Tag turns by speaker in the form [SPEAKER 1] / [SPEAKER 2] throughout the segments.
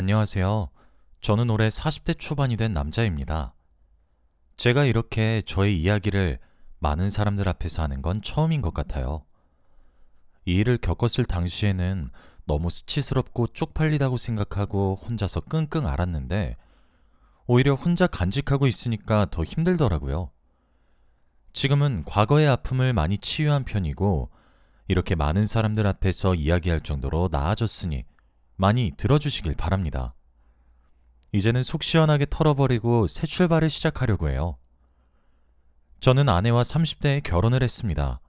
[SPEAKER 1] 안녕하세요. 저는 올해 40대 초반이 된 남자입니다. 제가 이렇게 저의 이야기를 많은 사람들 앞에서 하는 건 처음인 것 같아요. 이 일을 겪었을 당시에는 너무 수치스럽고 쪽팔리다고 생각하고 혼자서 끙끙 앓았는데 오히려 혼자 간직하고 있으니까 더 힘들더라고요. 지금은 과거의 아픔을 많이 치유한 편이고 이렇게 많은 사람들 앞에서 이야기할 정도로 나아졌으니 많이 들어주시길 바랍니다. 이제는 속 시원하게 털어버리고 새 출발을 시작하려고 해요. 저는 아내와 30대에 결혼을 했습니다.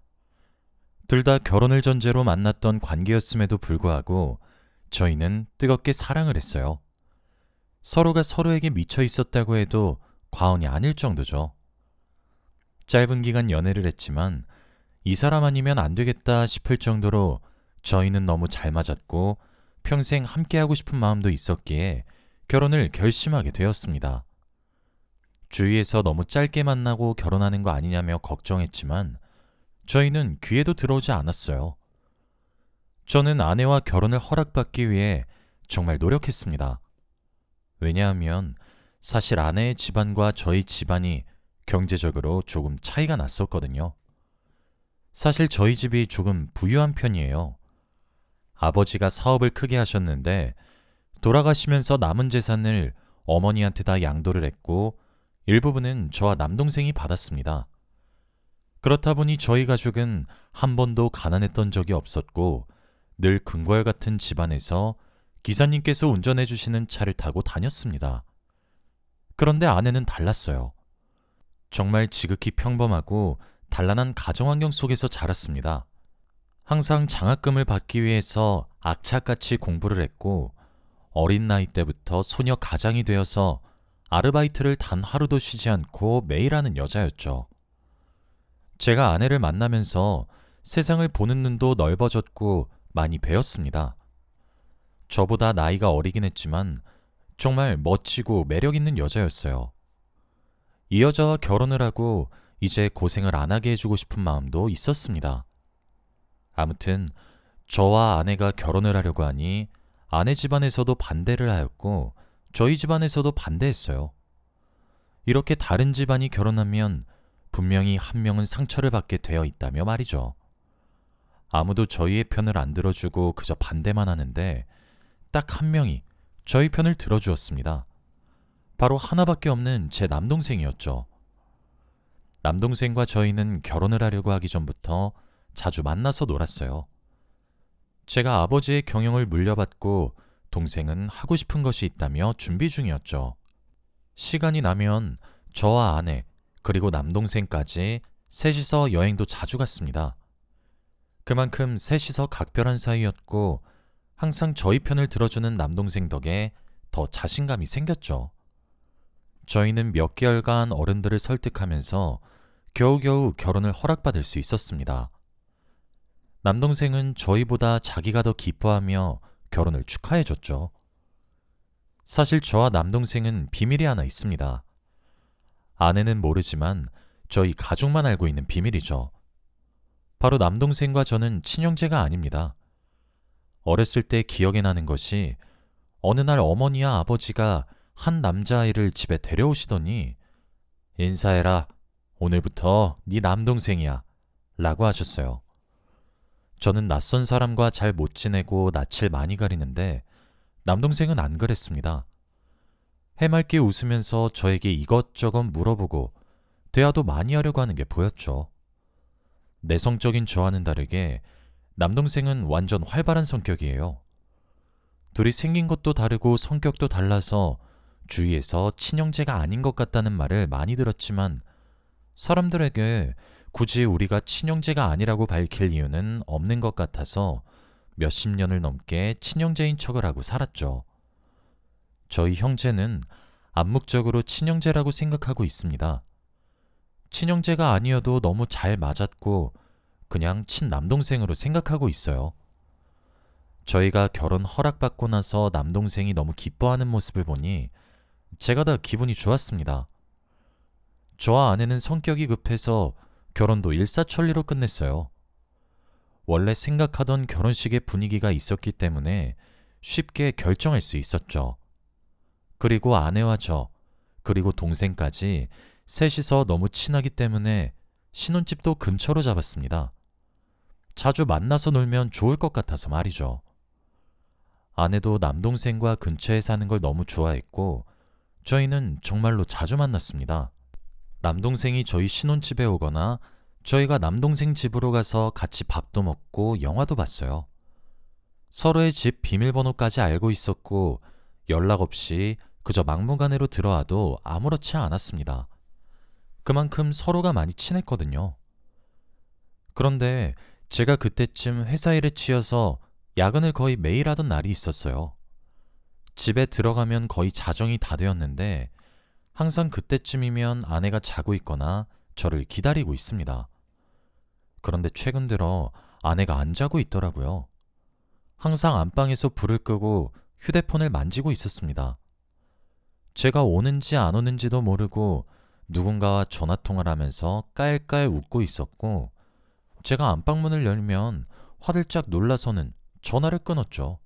[SPEAKER 1] 둘 다 결혼을 전제로 만났던 관계였음에도 불구하고 저희는 뜨겁게 사랑을 했어요. 서로가 서로에게 미쳐 있었다고 해도 과언이 아닐 정도죠. 짧은 기간 연애를 했지만 이 사람 아니면 안 되겠다 싶을 정도로 저희는 너무 잘 맞았고 평생 함께하고 싶은 마음도 있었기에 결혼을 결심하게 되었습니다. 주위에서 너무 짧게 만나고 결혼하는 거 아니냐며 걱정했지만 저희는 귀에도 들어오지 않았어요. 저는 아내와 결혼을 허락받기 위해 정말 노력했습니다. 왜냐하면 사실 아내의 집안과 저희 집안이 경제적으로 조금 차이가 났었거든요. 사실 저희 집이 조금 부유한 편이에요. 아버지가 사업을 크게 하셨는데 돌아가시면서 남은 재산을 어머니한테 다 양도를 했고 일부분은 저와 남동생이 받았습니다. 그렇다 보니 저희 가족은 한 번도 가난했던 적이 없었고 늘 궁궐 같은 집안에서 기사님께서 운전해 주시는 차를 타고 다녔습니다. 그런데 아내는 달랐어요. 정말 지극히 평범하고 단란한 가정환경 속에서 자랐습니다. 항상 장학금을 받기 위해서 악착같이 공부를 했고 어린 나이 때부터 소녀 가장이 되어서 아르바이트를 단 하루도 쉬지 않고 매일 하는 여자였죠. 제가 아내를 만나면서 세상을 보는 눈도 넓어졌고 많이 배웠습니다. 저보다 나이가 어리긴 했지만 정말 멋지고 매력 있는 여자였어요. 이 여자와 결혼을 하고 이제 고생을 안 하게 해주고 싶은 마음도 있었습니다. 아무튼 저와 아내가 결혼을 하려고 하니 아내 집안에서도 반대를 하였고 저희 집안에서도 반대했어요. 이렇게 다른 집안이 결혼하면 분명히 한 명은 상처를 받게 되어 있다며 말이죠. 아무도 저희의 편을 안 들어주고 그저 반대만 하는데 딱 한 명이 저희 편을 들어주었습니다. 바로 하나밖에 없는 제 남동생이었죠. 남동생과 저희는 결혼을 하려고 하기 전부터 자주 만나서 놀았어요. 제가 아버지의 경영을 물려받고 동생은 하고 싶은 것이 있다며 준비 중이었죠. 시간이 나면 저와 아내, 그리고 남동생까지 셋이서 여행도 자주 갔습니다. 그만큼 셋이서 각별한 사이였고 항상 저희 편을 들어주는 남동생 덕에 더 자신감이 생겼죠. 저희는 몇 개월간 어른들을 설득하면서 겨우겨우 결혼을 허락받을 수 있었습니다. 남동생은 저희보다 자기가 더 기뻐하며 결혼을 축하해 줬죠. 사실 저와 남동생은 비밀이 하나 있습니다. 아내는 모르지만 저희 가족만 알고 있는 비밀이죠. 바로 남동생과 저는 친형제가 아닙니다. 어렸을 때 기억에 나는 것이 어느 날 어머니와 아버지가 한 남자아이를 집에 데려오시더니 인사해라. 오늘부터 네 남동생이야. 라고 하셨어요. 저는 낯선 사람과 잘 못 지내고 낯을 많이 가리는데 남동생은 안 그랬습니다. 해맑게 웃으면서 저에게 이것저것 물어보고 대화도 많이 하려고 하는 게 보였죠. 내성적인 저와는 다르게 남동생은 완전 활발한 성격이에요. 둘이 생긴 것도 다르고 성격도 달라서 주위에서 친형제가 아닌 것 같다는 말을 많이 들었지만 사람들에게 굳이 우리가 친형제가 아니라고 밝힐 이유는 없는 것 같아서 몇십 년을 넘게 친형제인 척을 하고 살았죠. 저희 형제는 암묵적으로 친형제라고 생각하고 있습니다. 친형제가 아니어도 너무 잘 맞았고 그냥 친남동생으로 생각하고 있어요. 저희가 결혼 허락받고 나서 남동생이 너무 기뻐하는 모습을 보니 제가 다 기분이 좋았습니다. 저와 아내는 성격이 급해서 결혼도 일사천리로 끝냈어요. 원래 생각하던 결혼식의 분위기가 있었기 때문에 쉽게 결정할 수 있었죠. 그리고 아내와 저, 그리고 동생까지 셋이서 너무 친하기 때문에 신혼집도 근처로 잡았습니다. 자주 만나서 놀면 좋을 것 같아서 말이죠. 아내도 남동생과 근처에 사는 걸 너무 좋아했고, 저희는 정말로 자주 만났습니다. 남동생이 저희 신혼집에 오거나 저희가 남동생 집으로 가서 같이 밥도 먹고 영화도 봤어요. 서로의 집 비밀번호까지 알고 있었고 연락 없이 그저 막무가내로 들어와도 아무렇지 않았습니다. 그만큼 서로가 많이 친했거든요. 그런데 제가 그때쯤 회사 일에 치여서 야근을 거의 매일 하던 날이 있었어요. 집에 들어가면 거의 자정이 다 되었는데 항상 그때쯤이면 아내가 자고 있거나 저를 기다리고 있습니다. 그런데 최근 들어 아내가 안 자고 있더라고요. 항상 안방에서 불을 끄고 휴대폰을 만지고 있었습니다. 제가 오는지 안 오는지도 모르고 누군가와 전화 통화를 하면서 깔깔 웃고 있었고 제가 안방문을 열면 화들짝 놀라서는 전화를 끊었죠.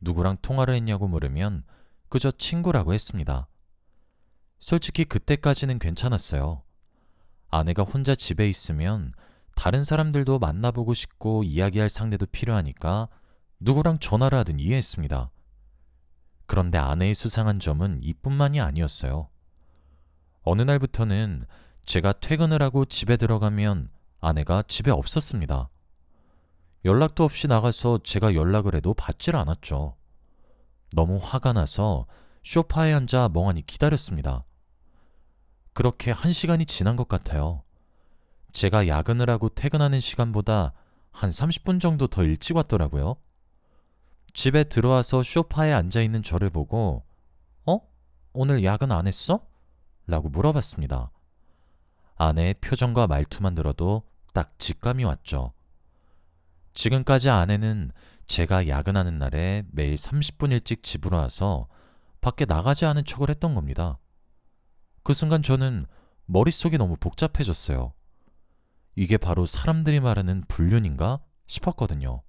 [SPEAKER 1] 누구랑 통화를 했냐고 물으면 그저 친구라고 했습니다. 솔직히 그때까지는 괜찮았어요. 아내가 혼자 집에 있으면 다른 사람들도 만나보고 싶고 이야기할 상대도 필요하니까 누구랑 전화를 하든 이해했습니다. 그런데 아내의 수상한 점은 이뿐만이 아니었어요. 어느 날부터는 제가 퇴근을 하고 집에 들어가면 아내가 집에 없었습니다. 연락도 없이 나가서 제가 연락을 해도 받질 않았죠. 너무 화가 나서 쇼파에 앉아 멍하니 기다렸습니다. 그렇게 한 시간이 지난 것 같아요. 제가 야근을 하고 퇴근하는 시간보다 한 30분 정도 더 일찍 왔더라고요. 집에 들어와서 쇼파에 앉아 있는 저를 보고, 어? 오늘 야근 안 했어? 라고 물어봤습니다. 아내의 표정과 말투만 들어도 딱 직감이 왔죠. 지금까지 아내는 제가 야근하는 날에 매일 30분 일찍 집으로 와서 밖에 나가지 않은 척을 했던 겁니다. 그 순간 저는 머릿속이 너무 복잡해졌어요. 이게 바로 사람들이 말하는 불륜인가 싶었거든요.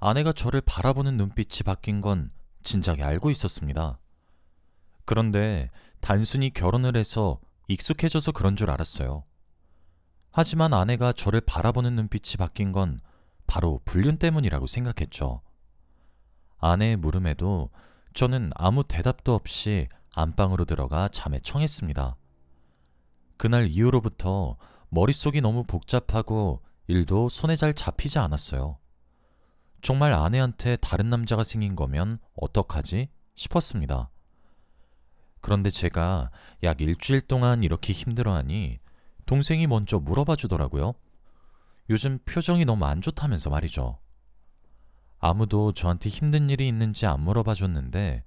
[SPEAKER 1] 아내가 저를 바라보는 눈빛이 바뀐 건 진작에 알고 있었습니다. 그런데 단순히 결혼을 해서 익숙해져서 그런 줄 알았어요. 하지만 아내가 저를 바라보는 눈빛이 바뀐 건 바로 불륜 때문이라고 생각했죠. 아내의 물음에도 저는 아무 대답도 없이 안방으로 들어가 잠에 청했습니다. 그날 이후로부터 머릿속이 너무 복잡하고 일도 손에 잘 잡히지 않았어요. 정말 아내한테 다른 남자가 생긴 거면 어떡하지? 싶었습니다. 그런데 제가 약 일주일 동안 이렇게 힘들어하니 동생이 먼저 물어봐 주더라고요. 요즘 표정이 너무 안 좋다면서 말이죠. 아무도 저한테 힘든 일이 있는지 안 물어봐 줬는데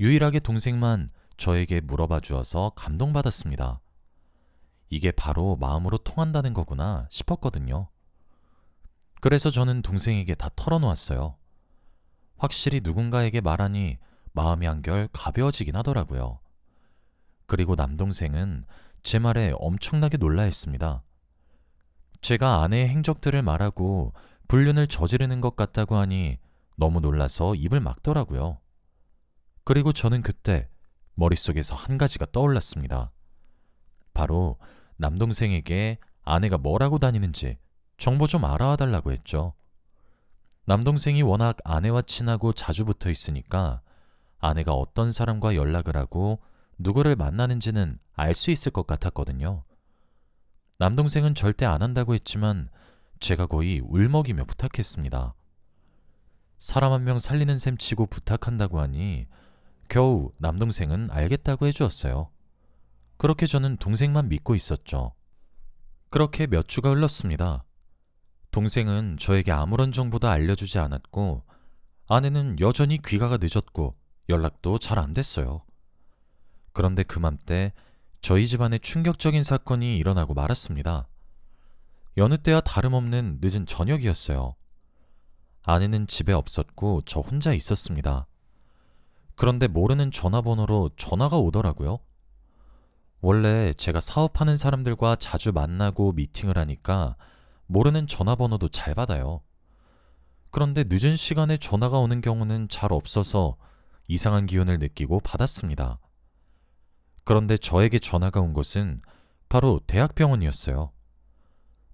[SPEAKER 1] 유일하게 동생만 저에게 물어봐 주어서 감동받았습니다. 이게 바로 마음으로 통한다는 거구나 싶었거든요. 그래서 저는 동생에게 다 털어놓았어요. 확실히 누군가에게 말하니 마음이 한결 가벼워지긴 하더라고요. 그리고 남동생은 제 말에 엄청나게 놀라 했습니다. 제가 아내의 행적들을 말하고 불륜을 저지르는 것 같다고 하니 너무 놀라서 입을 막더라고요. 그리고 저는 그때 머릿속에서 한 가지가 떠올랐습니다. 바로 남동생에게 아내가 뭐라고 다니는지 정보 좀 알아와 달라고 했죠. 남동생이 워낙 아내와 친하고 자주 붙어 있으니까 아내가 어떤 사람과 연락을 하고 누구를 만나는지는 알 수 있을 것 같았거든요. 남동생은 절대 안 한다고 했지만 제가 거의 울먹이며 부탁했습니다. 사람 한 명 살리는 셈 치고 부탁한다고 하니 겨우 남동생은 알겠다고 해주었어요. 그렇게 저는 동생만 믿고 있었죠. 그렇게 몇 주가 흘렀습니다. 동생은 저에게 아무런 정보도 알려주지 않았고, 아내는 여전히 귀가가 늦었고, 연락도 잘 안 됐어요. 그런데 그맘때 저희 집안에 충격적인 사건이 일어나고 말았습니다. 여느 때와 다름없는 늦은 저녁이었어요. 아내는 집에 없었고 저 혼자 있었습니다. 그런데 모르는 전화번호로 전화가 오더라고요. 원래 제가 사업하는 사람들과 자주 만나고 미팅을 하니까 모르는 전화번호도 잘 받아요. 그런데 늦은 시간에 전화가 오는 경우는 잘 없어서 이상한 기운을 느끼고 받았습니다. 그런데 저에게 전화가 온 것은 바로 대학병원이었어요.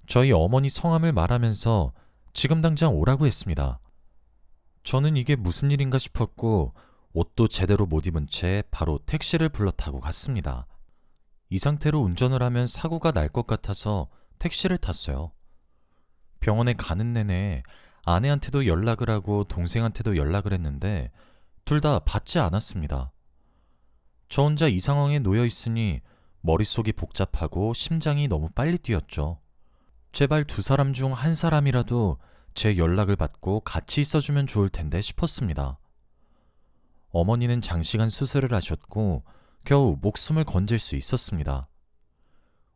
[SPEAKER 1] 저희 어머니 성함을 말하면서 지금 당장 오라고 했습니다. 저는 이게 무슨 일인가 싶었고 옷도 제대로 못 입은 채 바로 택시를 불러 타고 갔습니다. 이 상태로 운전을 하면 사고가 날 것 같아서 택시를 탔어요. 병원에 가는 내내 아내한테도 연락을 하고 동생한테도 연락을 했는데 둘 다 받지 않았습니다. 저 혼자 이 상황에 놓여 있으니 머릿속이 복잡하고 심장이 너무 빨리 뛰었죠. 제발 두 사람 중 한 사람이라도 제 연락을 받고 같이 있어주면 좋을 텐데 싶었습니다. 어머니는 장시간 수술을 하셨고 겨우 목숨을 건질 수 있었습니다.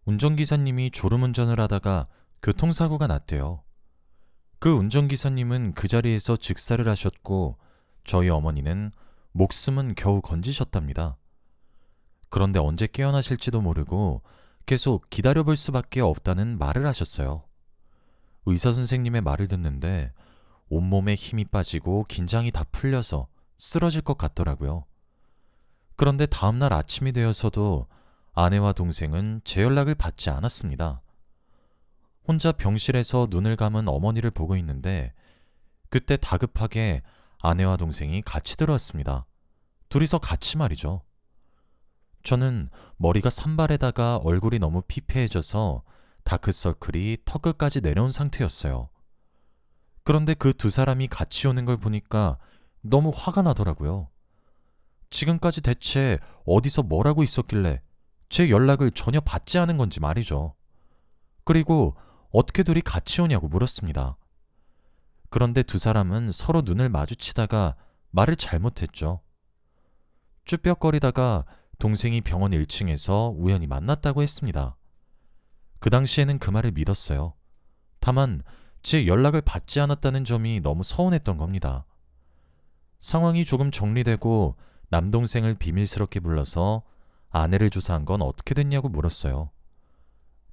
[SPEAKER 1] 운전기사님이 졸음운전을 하다가 교통사고가 났대요. 그 운전기사님은 그 자리에서 즉사를 하셨고 저희 어머니는 목숨은 겨우 건지셨답니다. 그런데 언제 깨어나실지도 모르고 계속 기다려볼 수밖에 없다는 말을 하셨어요. 의사 선생님의 말을 듣는데 온몸에 힘이 빠지고 긴장이 다 풀려서 쓰러질 것 같더라고요. 그런데 다음날 아침이 되어서도 아내와 동생은 제 연락을 받지 않았습니다. 혼자 병실에서 눈을 감은 어머니를 보고 있는데 그때 다급하게 아내와 동생이 같이 들어왔습니다. 둘이서 같이 말이죠. 저는 머리가 산발에다가 얼굴이 너무 피폐해져서 다크서클이 턱끝까지 내려온 상태였어요. 그런데 그 두 사람이 같이 오는 걸 보니까 너무 화가 나더라고요. 지금까지 대체 어디서 뭘 하고 있었길래 제 연락을 전혀 받지 않은 건지 말이죠. 그리고 어떻게 둘이 같이 오냐고 물었습니다. 그런데 두 사람은 서로 눈을 마주치다가 말을 잘못했죠. 쭈뼛거리다가 동생이 병원 1층에서 우연히 만났다고 했습니다. 그 당시에는 그 말을 믿었어요. 다만 제 연락을 받지 않았다는 점이 너무 서운했던 겁니다. 상황이 조금 정리되고 남동생을 비밀스럽게 불러서 아내를 조사한 건 어떻게 됐냐고 물었어요.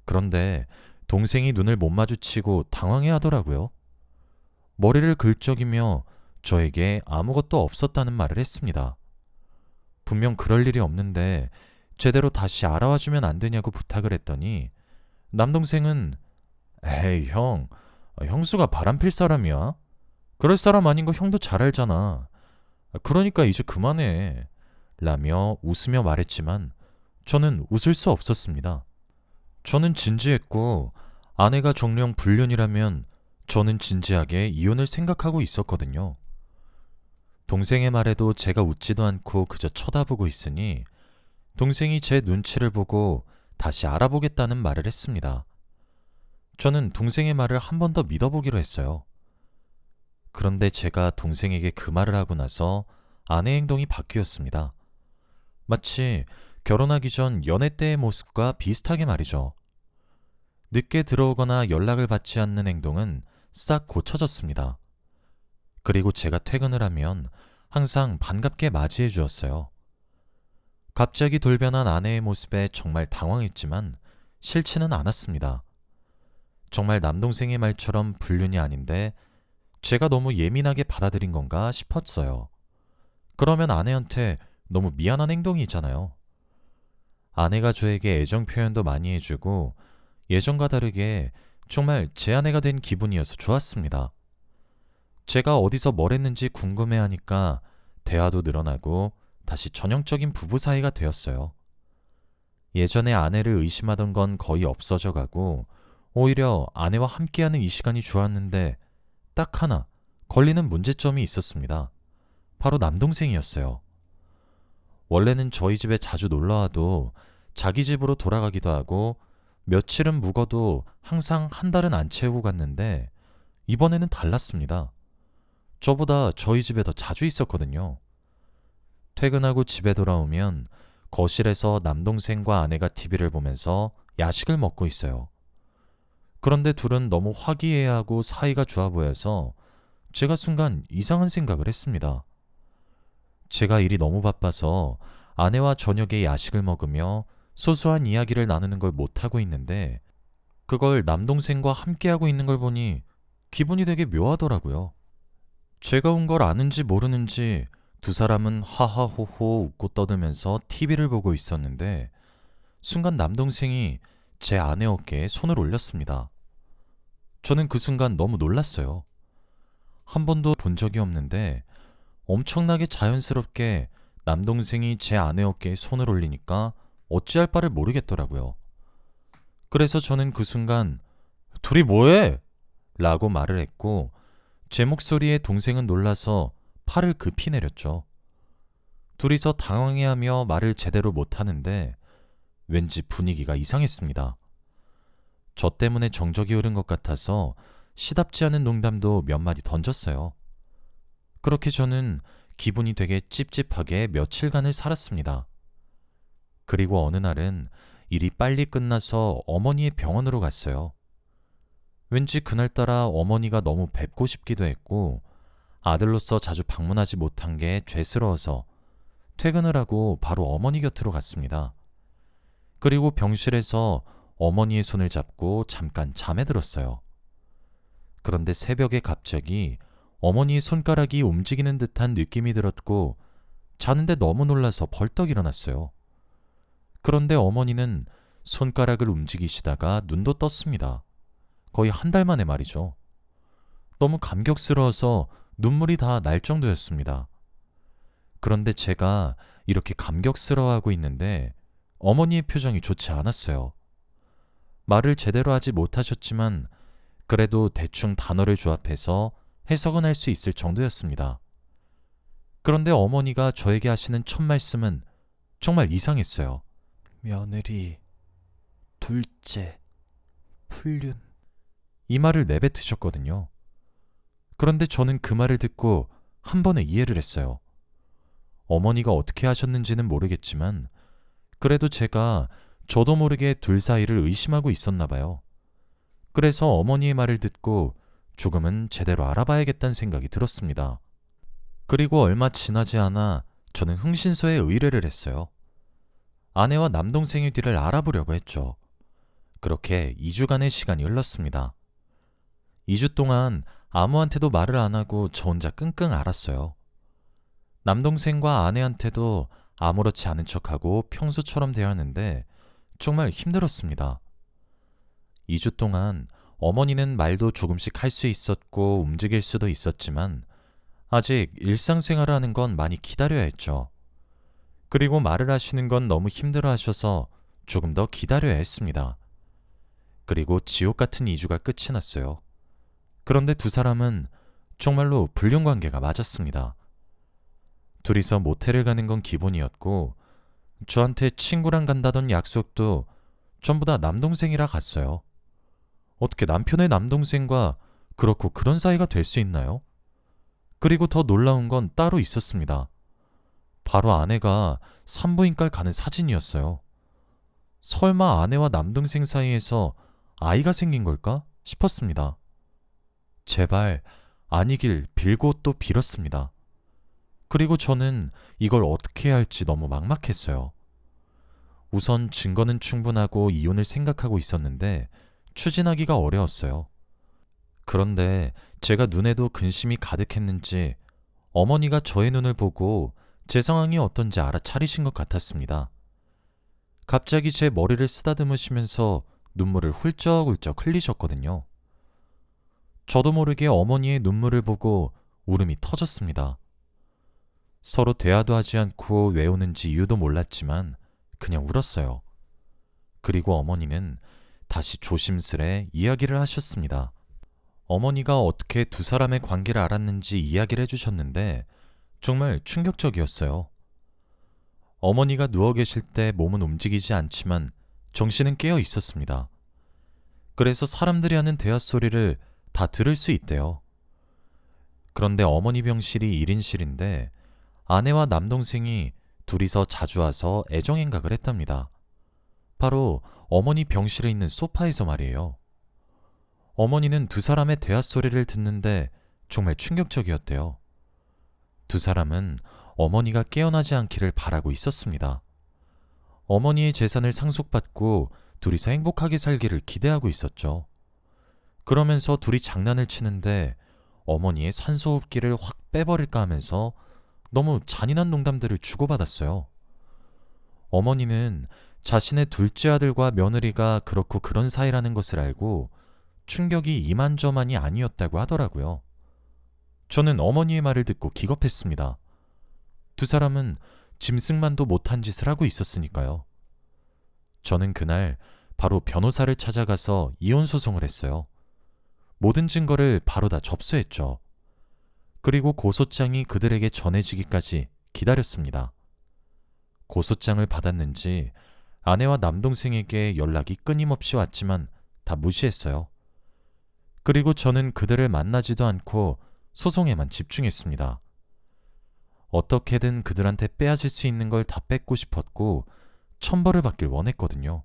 [SPEAKER 1] 그런데 동생이 눈을 못 마주치고 당황해 하더라고요. 머리를 긁적이며 저에게 아무것도 없었다는 말을 했습니다. 분명 그럴 일이 없는데 제대로 다시 알아와 주면 안 되냐고 부탁을 했더니 남동생은 에이 형 형수가 바람필 사람이야 그럴 사람 아닌 거 형도 잘 알잖아 그러니까 이제 그만해 라며 웃으며 말했지만 저는 웃을 수 없었습니다 저는 진지했고 아내가 정령 불륜이라면 저는 진지하게 이혼을 생각하고 있었거든요 동생의 말에도 제가 웃지도 않고 그저 쳐다보고 있으니 동생이 제 눈치를 보고 다시 알아보겠다는 말을 했습니다. 저는 동생의 말을 한 번 더 믿어보기로 했어요. 그런데 제가 동생에게 그 말을 하고 나서 아내 행동이 바뀌었습니다. 마치 결혼하기 전 연애 때의 모습과 비슷하게 말이죠. 늦게 들어오거나 연락을 받지 않는 행동은 싹 고쳐졌습니다. 그리고 제가 퇴근을 하면 항상 반갑게 맞이해 주었어요. 갑자기 돌변한 아내의 모습에 정말 당황했지만 싫지는 않았습니다. 정말 남동생의 말처럼 불륜이 아닌데 제가 너무 예민하게 받아들인 건가 싶었어요. 그러면 아내한테 너무 미안한 행동이잖아요. 아내가 저에게 애정 표현도 많이 해주고 예전과 다르게 정말 제 아내가 된 기분이어서 좋았습니다. 제가 어디서 뭘 했는지 궁금해하니까 대화도 늘어나고 다시 전형적인 부부 사이가 되었어요. 예전에 아내를 의심하던 건 거의 없어져 가고 오히려 아내와 함께하는 이 시간이 좋았는데 딱 하나 걸리는 문제점이 있었습니다. 바로 남동생이었어요. 원래는 저희 집에 자주 놀러와도 자기 집으로 돌아가기도 하고 며칠은 묵어도 항상 한 달은 안 채우고 갔는데 이번에는 달랐습니다. 저보다 저희 집에 더 자주 있었거든요. 퇴근하고 집에 돌아오면 거실에서 남동생과 아내가 TV를 보면서 야식을 먹고 있어요. 그런데 둘은 너무 화기애애하고 사이가 좋아 보여서 제가 순간 이상한 생각을 했습니다. 제가 일이 너무 바빠서 아내와 저녁에 야식을 먹으며 소소한 이야기를 나누는 걸 못하고 있는데 그걸 남동생과 함께하고 있는 걸 보니 기분이 되게 묘하더라고요. 제가 온 걸 아는지 모르는지 두 사람은 하하호호 웃고 떠들면서 TV를 보고 있었는데 순간 남동생이 제 아내 어깨에 손을 올렸습니다. 저는 그 순간 너무 놀랐어요. 한 번도 본 적이 없는데 엄청나게 자연스럽게 남동생이 제 아내 어깨에 손을 올리니까 어찌할 바를 모르겠더라고요. 그래서 저는 그 순간 둘이 뭐해? 라고 말을 했고 제 목소리에 동생은 놀라서 팔을 급히 내렸죠. 둘이서 당황해하며 말을 제대로 못하는데 왠지 분위기가 이상했습니다. 저 때문에 정적이 흐른 것 같아서 시답지 않은 농담도 몇 마디 던졌어요. 그렇게 저는 기분이 되게 찝찝하게 며칠간을 살았습니다. 그리고 어느 날은 일이 빨리 끝나서 어머니의 병원으로 갔어요. 왠지 그날따라 어머니가 너무 뵙고 싶기도 했고 아들로서 자주 방문하지 못한 게 죄스러워서 퇴근을 하고 바로 어머니 곁으로 갔습니다. 그리고 병실에서 어머니의 손을 잡고 잠깐 잠에 들었어요. 그런데 새벽에 갑자기 어머니의 손가락이 움직이는 듯한 느낌이 들었고 자는데 너무 놀라서 벌떡 일어났어요. 그런데 어머니는 손가락을 움직이시다가 눈도 떴습니다. 거의 한 달 만에 말이죠. 너무 감격스러워서 눈물이 다 날 정도였습니다. 그런데 제가 이렇게 감격스러워하고 있는데 어머니의 표정이 좋지 않았어요. 말을 제대로 하지 못하셨지만 그래도 대충 단어를 조합해서 해석은 할 수 있을 정도였습니다. 그런데 어머니가 저에게 하시는 첫 말씀은 정말 이상했어요. 며느리, 둘째, 풀륜. 이 말을 내뱉으셨거든요. 그런데 저는 그 말을 듣고 한 번에 이해를 했어요. 어머니가 어떻게 하셨는지는 모르겠지만 그래도 제가 저도 모르게 둘 사이를 의심하고 있었나 봐요. 그래서 어머니의 말을 듣고 조금은 제대로 알아봐야겠다는 생각이 들었습니다. 그리고 얼마 지나지 않아 저는 흥신소에 의뢰를 했어요. 아내와 남동생의 뒤를 알아보려고 했죠. 그렇게 2주간의 시간이 흘렀습니다. 2주 동안 아무한테도 말을 안 하고 저 혼자 끙끙 앓았어요. 남동생과 아내한테도 아무렇지 않은 척하고 평소처럼 대하는데 정말 힘들었습니다. 2주 동안 어머니는 말도 조금씩 할 수 있었고 움직일 수도 있었지만 아직 일상생활을 하는 건 많이 기다려야 했죠. 그리고 말을 하시는 건 너무 힘들어 하셔서 조금 더 기다려야 했습니다. 그리고 지옥 같은 2주가 끝이 났어요. 그런데 두 사람은 정말로 불륜 관계가 맞았습니다. 둘이서 모텔을 가는 건 기본이었고, 저한테 친구랑 간다던 약속도 전부 다 남동생이라 갔어요. 어떻게 남편의 남동생과 그렇고 그런 사이가 될 수 있나요? 그리고 더 놀라운 건 따로 있었습니다. 바로 아내가 산부인과를 가는 사진이었어요. 설마 아내와 남동생 사이에서 아이가 생긴 걸까 싶었습니다. 제발 아니길 빌고 또 빌었습니다. 그리고 저는 이걸 어떻게 할지 너무 막막했어요. 우선 증거는 충분하고 이혼을 생각하고 있었는데 추진하기가 어려웠어요. 그런데 제가 눈에도 근심이 가득했는지 어머니가 저의 눈을 보고 제 상황이 어떤지 알아차리신 것 같았습니다. 갑자기 제 머리를 쓰다듬으시면서 눈물을 훌쩍훌쩍 흘리셨거든요. 저도 모르게 어머니의 눈물을 보고 울음이 터졌습니다. 서로 대화도 하지 않고 왜 우는지 이유도 몰랐지만 그냥 울었어요. 그리고 어머니는 다시 조심스레 이야기를 하셨습니다. 어머니가 어떻게 두 사람의 관계를 알았는지 이야기를 해주셨는데 정말 충격적이었어요. 어머니가 누워 계실 때 몸은 움직이지 않지만 정신은 깨어 있었습니다. 그래서 사람들이 하는 대화 소리를 다 들을 수 있대요. 그런데 어머니 병실이 1인실인데 아내와 남동생이 둘이서 자주 와서 애정행각을 했답니다. 바로 어머니 병실에 있는 소파에서 말이에요. 어머니는 두 사람의 대화 소리를 듣는데 정말 충격적이었대요. 두 사람은 어머니가 깨어나지 않기를 바라고 있었습니다. 어머니의 재산을 상속받고 둘이서 행복하게 살기를 기대하고 있었죠. 그러면서 둘이 장난을 치는데 어머니의 산소호흡기를 확 빼버릴까 하면서 너무 잔인한 농담들을 주고받았어요. 어머니는 자신의 둘째 아들과 며느리가 그렇고 그런 사이라는 것을 알고 충격이 이만저만이 아니었다고 하더라고요. 저는 어머니의 말을 듣고 기겁했습니다. 두 사람은 짐승만도 못한 짓을 하고 있었으니까요. 저는 그날 바로 변호사를 찾아가서 이혼 소송을 했어요. 모든 증거를 바로 다 접수했죠. 그리고 고소장이 그들에게 전해지기까지 기다렸습니다. 고소장을 받았는지 아내와 남동생에게 연락이 끊임없이 왔지만 다 무시했어요. 그리고 저는 그들을 만나지도 않고 소송에만 집중했습니다. 어떻게든 그들한테 빼앗을 수 있는 걸 다 뺏고 싶었고 천벌을 받길 원했거든요.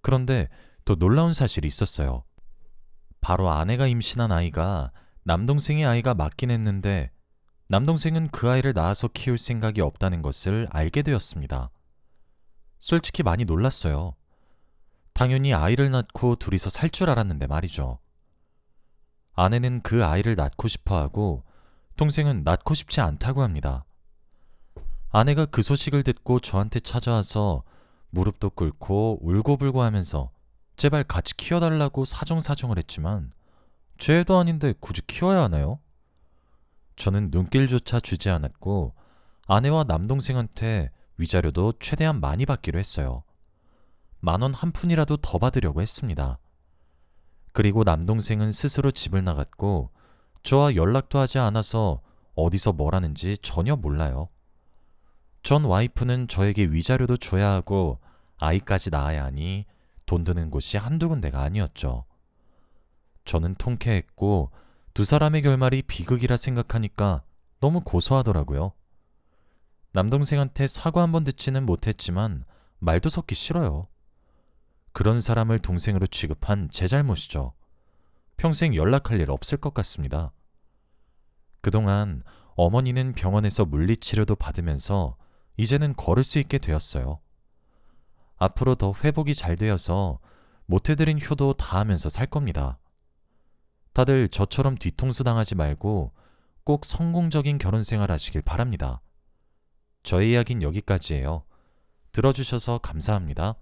[SPEAKER 1] 그런데 또 놀라운 사실이 있었어요. 바로 아내가 임신한 아이가 남동생의 아이가 맞긴 했는데 남동생은 그 아이를 낳아서 키울 생각이 없다는 것을 알게 되었습니다. 솔직히 많이 놀랐어요. 당연히 아이를 낳고 둘이서 살 줄 알았는데 말이죠. 아내는 그 아이를 낳고 싶어 하고 동생은 낳고 싶지 않다고 합니다. 아내가 그 소식을 듣고 저한테 찾아와서 무릎도 꿇고 울고불고 하면서 제발 같이 키워달라고 사정사정을 했지만 죄도 아닌데 굳이 키워야 하나요? 저는 눈길조차 주지 않았고 아내와 남동생한테 위자료도 최대한 많이 받기로 했어요. 만원 한 푼이라도 더 받으려고 했습니다. 그리고 남동생은 스스로 집을 나갔고 저와 연락도 하지 않아서 어디서 뭘 하는지 전혀 몰라요. 전 와이프는 저에게 위자료도 줘야 하고 아이까지 낳아야 하니 돈 드는 곳이 한두 군데가 아니었죠. 저는 통쾌했고 두 사람의 결말이 비극이라 생각하니까 너무 고소하더라고요. 남동생한테 사과 한 번 듣지는 못했지만 말도 섞기 싫어요. 그런 사람을 동생으로 취급한 제 잘못이죠. 평생 연락할 일 없을 것 같습니다. 그동안 어머니는 병원에서 물리치료도 받으면서 이제는 걸을 수 있게 되었어요. 앞으로 더 회복이 잘 되어서 못해드린 효도 다 하면서 살 겁니다. 다들 저처럼 뒤통수 당하지 말고 꼭 성공적인 결혼 생활 하시길 바랍니다. 저의 이야기는 여기까지예요. 들어주셔서 감사합니다.